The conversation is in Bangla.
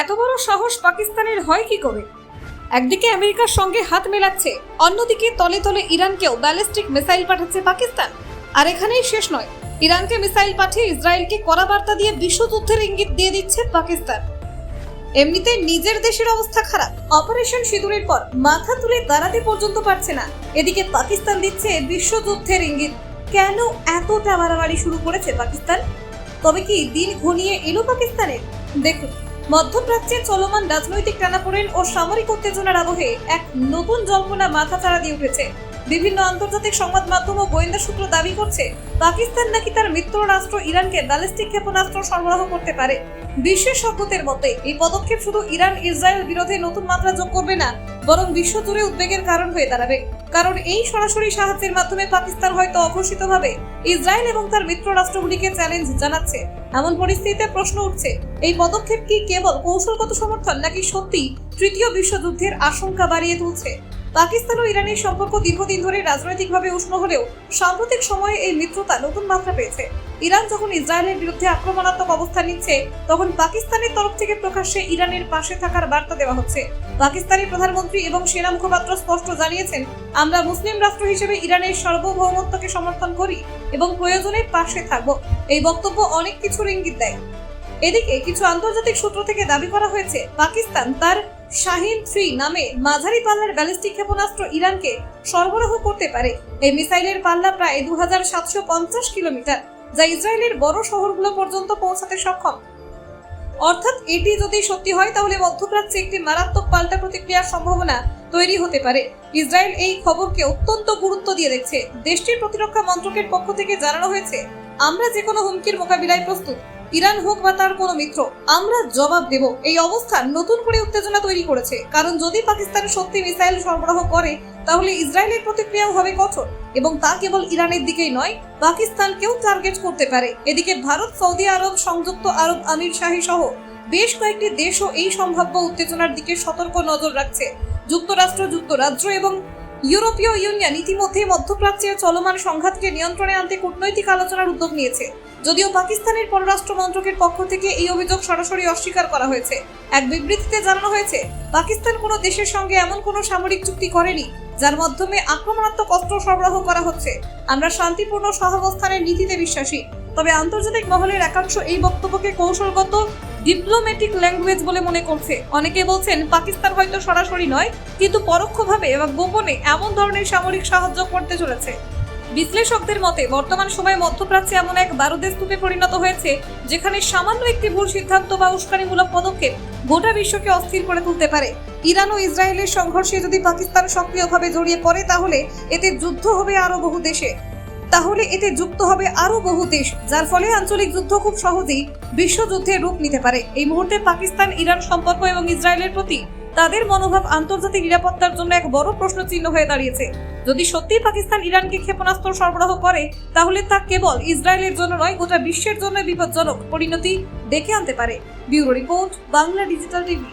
এত বড় সাহস পাকিস্তানের হয় কি করে? একদিকে আমেরিকার সঙ্গে হাত মেলাচ্ছে, অন্যদিকে তলে তলে ইরানকেও ব্যালিস্টিক মিসাইল পাঠাচ্ছে পাকিস্তান। আর এখানেই শেষ নয়, ইরানকে মিসাইল পাঠিয়ে ইসরায়েলকে কড়া বার্তা দিয়ে বিশ্ব বিশ্বযুদ্ধের ইঙ্গিত দিয়ে দিচ্ছে পাকিস্তান। এমনিতে নিজের দেশের অবস্থা খারাপ, অপারেশন সিঁদুরের পর মাথা তুলে দাঁড়াতে পর্যন্ত পারছে না। এদিকে পাকিস্তান দিচ্ছে বিশ্বযুদ্ধের ইঙ্গিত। কেন এত বাড়াবাড়ি শুরু করেছে পাকিস্তান? তবে কি দিন ঘনিয়ে এলো পাকিস্তানের? দেখুন। মধ্যপ্রাচ্যে চলমান রাজনৈতিক টানাপোড়েন ও সামরিক উত্তেজনার আবহে এক নতুন জল্পনা মাথাচাড়া দিয়ে উঠেছে। বিভিন্ন আন্তর্জাতিক সংবাদ মাধ্যম ও গোয়েন্দা সূত্র দাবি করছে, পাকিস্তান নাকি তার মিত্র রাষ্ট্র ইরানকে ব্যালিস্টিক ক্ষেপণাস্ত্র সরবরাহ করতে পারে। বিশেষজ্ঞদের মতে, এই পদক্ষেপ শুধু ইরান ইসরায়েল বিরোধে নতুন মাত্রা যোগ করবে না, বরং বিশ্বজুড়ে উদ্বেগের কারণ হয়ে দাঁড়াবে। কারণ এই সরাসরি সাহায্যের মাধ্যমে পাকিস্তান হয়তো অঘোষিতভাবে ইসরায়েল এবং তার মিত্র রাষ্ট্রগুলিকে চ্যালেঞ্জ জানাচ্ছে। এমন পরিস্থিতিতে প্রশ্ন উঠছে, এই পদক্ষেপ কি কেবল কৌশলগত সমর্থন নাকি সত্যি তৃতীয় বিশ্বযুদ্ধের আশঙ্কা বাড়িয়ে তুলছে? পাকিস্তান ও ইরানের সম্পর্ক দীর্ঘদিন ধরে রাজনৈতিকভাবে উষ্ণ হলেও সাম্প্রতিক সময়ে এই মিত্রতা নতুন মাত্রা পেয়েছে। ইরান যখন ইসরায়েলের বিরুদ্ধে আক্রমণাত্মক অবস্থান নিচ্ছে, তখন পাকিস্তানের তরফ থেকে প্রকাশ্যে ইরানের পাশে থাকার বার্তা দেওয়া হচ্ছে। পাকিস্তানি প্রধানমন্ত্রী এবং সেনা মুখপাত্র স্পষ্ট জানিয়েছেন, আমরা মুসলিম রাষ্ট্র হিসেবে ইরানের সার্বভৌমত্বকে সমর্থন করি এবং প্রয়োজনে পাশে থাকব। এই বক্তব্য অনেক কিছুর ইঙ্গিত দেয়। এদিকে কিছু আন্তর্জাতিক সূত্র থেকে দাবি করা হয়েছে, পাকিস্তান তার শাহিন থ্রি নামে মাঝারি পাল্লার ব্যালিস্টিক ক্ষেপণাস্ত্র ইরানকে সরবরাহ করতে পারে। এই মিসাইলের পাল্লা প্রায় দুহাজার সাতশো পঞ্চাশ কিলোমিটার, যা ইসরায়েলের বড় শহরগুলো পর্যন্ত পৌঁছাতে সক্ষম। অর্থাৎ এটি যদি সত্যি হয়, তাহলে মধ্যপ্রাচ্যে একটি মারাত্মক পাল্টা প্রতিক্রিয়ার সম্ভাবনা তৈরি হতে পারে। ইসরায়েল এই খবরকে অত্যন্ত গুরুত্ব দিয়ে দেখছে। দেশটির প্রতিরক্ষা মন্ত্রকের পক্ষ থেকে জানানো হয়েছে, আমরা যে কোনো হুমকির মোকাবিলায় প্রস্তুত। ইরান হোক বা তার কোনো মিত্র, আমরা জবাব দেব। এই অবস্থান নতুন করে উত্তেজনা তৈরি করেছে। কারণ যদি পাকিস্তান সত্যি মিসাইল সরবরাহ করে, তাহলে ইসরায়েলের প্রতিক্রিয়াও হবে কঠোর। এবং তা কেবল ইরানের দিকেই নয়, পাকিস্তানকেও টার্গেট করতে পারে। এদিকে ভারত, সৌদি আরব, সংযুক্ত আরব আমির শাহী সহ বেশ কয়েকটি দেশও এই সম্ভাব্য উত্তেজনার দিকে সতর্ক নজর রাখছে। যুক্তরাষ্ট্র, যুক্তরাজ্য এবং ইউরোপীয় ইউনিয়ন ইতিমধ্যে মধ্যপ্রাচ্যের চলমান সংঘাতকে নিয়ন্ত্রণে আনতে কূটনৈতিক আলোচনার উদ্যোগ নিয়েছে। যদিও পাকিস্তানের পররাষ্ট্র মন্ত্রকের পক্ষ থেকে এই অভিযোগ সরাসরি অস্বীকার করা হয়েছে। এক বিবৃতিতে জানানো হয়েছে, পাকিস্তান কোনো দেশের সঙ্গে এমন কোনো সামরিক চুক্তি করেনি, যার মাধ্যমে আক্রমণাত্মক অস্ত্র সরবরাহ করা হচ্ছে। আমরা শান্তিপূর্ণ সহাবস্থানের নীতিতে বিশ্বাসী, তবে আন্তর্জাতিক মহলের একাংশ এই বক্তব্যকে কৌশলগত, ডিপ্লোম্যাটিক ল্যাঙ্গুয়েজ বলে মনে করছে। অনেকে বলছেন, পাকিস্তান হয়তো সরাসরি নয়, কিন্তু পরোক্ষভাবে বা গোপনে এমন ধরনের সামরিক সাহায্য করতে চলেছে। বিশ্লেষকদের মতে, বর্তমান সময়ে মধ্যপ্রাচ্যে এমন এক বারুদের স্তূপে পরিণত হয়েছে, যেখানে সামান্য একটি ভুল সিদ্ধান্ত বা উস্কানিমূলক পদক্ষেপ গোটা বিশ্বকে অস্থির করে তুলতে পারে। ইরান ও ইসরায়েলের সংঘর্ষে যদি পাকিস্তান সক্রিয়ভাবে জড়িয়ে পড়ে, তাহলে এতে যুদ্ধ হবে আরও বহু দেশে। তাহলে এতে যুক্ত হবে আরও বহু দেশ, যার ফলে আঞ্চলিক যুদ্ধ খুব সহজেই বিশ্বযুদ্ধের রূপ নিতে পারে। এই মুহূর্তে পাকিস্তান ইরান সম্পর্ক এবং ইসরায়েলের প্রতি তাদের মনোভাব আন্তর্জাতিক নিরাপত্তার জন্য এক বড় প্রশ্ন চিহ্ন হয়ে দাঁড়িয়েছে। যদি সত্যিই পাকিস্তান ইরানকে ক্ষেপণাস্ত্র সরবরাহ করে, তাহলে তা কেবল ইসরায়েলের জন্য নয়, গোটা বিশ্বের জন্য বিপজ্জনক পরিণতি ডেকে আনতে পারে। Bureau report, Bangla digital TV.